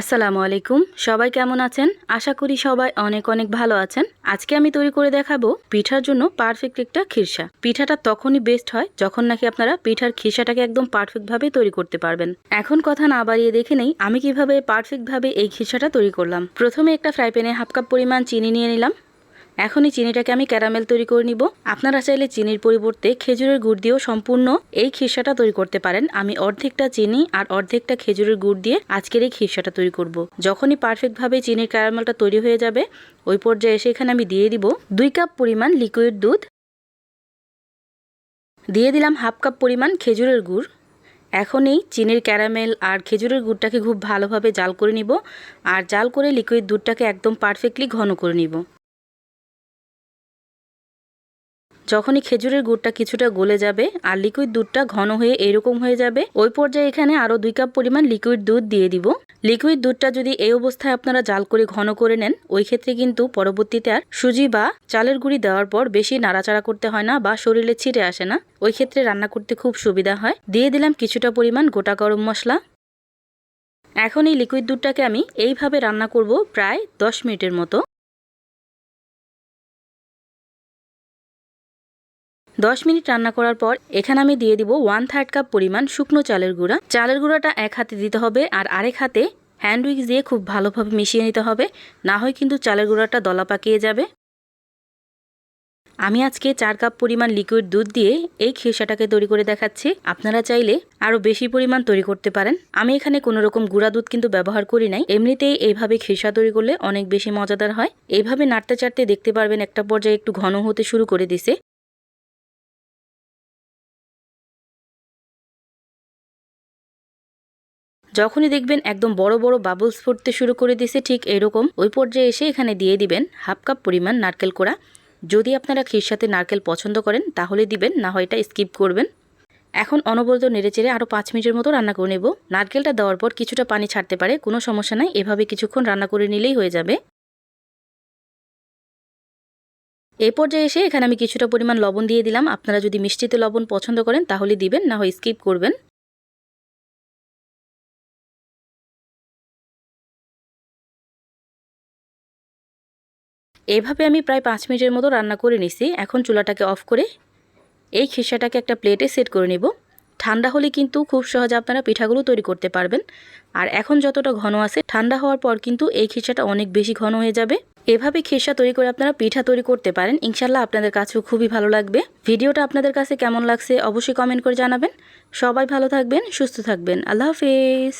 আসসালামু আলাইকুম। সবাই কেমন আছেন? আশা করি সবাই অনেক অনেক ভালো আছেন। আজকে আমি তৈরি করে দেখাবো পিঠার জন্য পারফেক্ট একটা খিরসা। পিঠাটা তখনই বেস্ট হয় যখন নাকি আপনারা পিঠার খিরসাটাকে একদম পারফেক্ট ভাবে তৈরি করতে পারবেন। এখন কথা না বাড়িয়ে দেখে নেই, আমি কীভাবে পারফেক্টভাবে এই খিরসাটা তৈরি করলাম। প্রথমে একটা ফ্রাই প্যানে হাফ কাপ পরিমাণ চিনি নিয়ে নিলাম। এখন এই চিনিটাকে আমি ক্যারামেল তৈরি করে নিব। আপনারা চাইলে চিনির পরিবর্তে খেজুরের গুড় দিয়েও সম্পূর্ণ এই খিরসাটা তৈরি করতে পারেন। আমি অর্ধেকটা চিনি আর অর্ধেকটা খেজুরের গুড় দিয়ে আজকের এই খিরসাটা তৈরি করব। যখনই পারফেক্টভাবে চিনির ক্যারামেলটা তৈরি হয়ে যাবে, ওই পর্যায়ে এসে এখানে আমি দিয়ে দিব দুই কাপ পরিমাণ লিকুইড দুধ। দিয়ে দিলাম হাফ কাপ পরিমাণ খেজুরের গুড়। এখন এই চিনির ক্যারামেল আর খেজুরের গুড়টাকে খুব ভালোভাবে জাল করে নিব। আর জাল করে লিকুইড দুধটাকে একদম পারফেক্টলি ঘন করে নিব। যখনই খেজুরের গুড়টা কিছুটা গলে যাবে আর লিকুইড দুধটা ঘন হয়ে এরকম হয়ে যাবে, ওই পর্যায়ে এখানে আরও দুই কাপ পরিমাণ লিকুইড দুধ দিয়ে দিব। লিকুইড দুধটা যদি এই অবস্থায় আপনারা জাল করে ঘন করে নেন, ওই ক্ষেত্রে কিন্তু পরবর্তীতে আর সুজি বা চালের গুঁড়ি দেওয়ার পর বেশি নাড়াচাড়া করতে হয় না বা শরীরে ছিটে আসে না। ওই ক্ষেত্রে রান্না করতে খুব সুবিধা হয়। দিয়ে দিলাম কিছুটা পরিমাণ গোটা গরম মশলা। এখন এই লিকুইড দুধটাকে আমি এইভাবে রান্না করব প্রায় দশ মিনিটের মতো। দশ মিনিট রান্না করার পর এখানে আমি দিয়ে দিব ওয়ান থার্ড কাপ পরিমাণ শুকনো চালের গুঁড়া। চালের গুঁড়াটা এক হাতে দিতে হবে আর আরেক হাতে হ্যান্ড উইক্স দিয়ে খুব ভালোভাবে মিশিয়ে নিতে হবে। না হয় কিন্তু চালের গুঁড়াটা দলা পাকিয়ে যাবে। আমি আজকে চার কাপ পরিমাণ লিকুইড দুধ দিয়ে এই খিরসাটাকে তৈরি করে দেখাচ্ছি। আপনারা চাইলে আরও বেশি পরিমাণ তৈরি করতে পারেন। আমি এখানে কোনো রকম গুঁড়া দুধ কিন্তু ব্যবহার করি নাই। এমনিতেই এইভাবে খিরসা তৈরি করলে অনেক বেশি মজাদার হয়। এইভাবে নাড়তে চাড়তে দেখতে পারবেন একটা পর্যায়ে একটু ঘন হতে শুরু করে দিছে। যখনই দেখবেন একদম বড় বড় বাবলস ফুটতে শুরু করে দিছে, ঠিক এরকম ওই পর্যায়ে এসে এখানে দিয়ে দিবেন হাফ কাপ পরিমাণ নারকেল কোড়া। যদি আপনারা ক্ষীর সাথে নারকেল পছন্দ করেন, তাহলে দিবেন, না হয় এটা স্কিপ করবেন। এখন অনবরত নেড়েচেড়ে আরও পাঁচ মিনিটের মতো রান্না করে নেব। নারকেলটা দেওয়ার পর কিছুটা পানি ছাড়তে পারে, কোনো সমস্যা নাই, এভাবে কিছুক্ষণ রান্না করে নিলেই হয়ে যাবে। এই পর্যায়ে এসে এখানে আমি কিছুটা পরিমাণ লবণ দিয়ে দিলাম। আপনারা যদি মিষ্টিতে লবণ পছন্দ করেন, তাহলে দিবেন, না হয় স্কিপ করবেন। এভাবে আমি প্রায় পাঁচ মিনিটের মতো রান্না করে নিছি। এখন চুলাটাকে অফ করে এই খিসাটাকে একটা প্লেটে সেট করে নিব। ঠান্ডা হলে কিন্তু খুব সহজে আপনারা পিঠাগুলো তৈরি করতে পারবেন। আর এখন যতটা ঘন আছে, ঠান্ডা হওয়ার পর কিন্তু এই খিসাটা অনেক বেশি ঘন হয়ে যাবে। এভাবে খিসা তৈরি করে আপনারা পিঠা তৈরি করতে পারেন। ইনশাল্লাহ আপনাদের কাছেও খুবই ভালো লাগবে। ভিডিওটা আপনাদের কাছে কেমন লাগছে অবশ্যই কমেন্ট করে জানাবেন। সবাই ভালো থাকবেন, সুস্থ থাকবেন। আল্লাহ হাফিজ।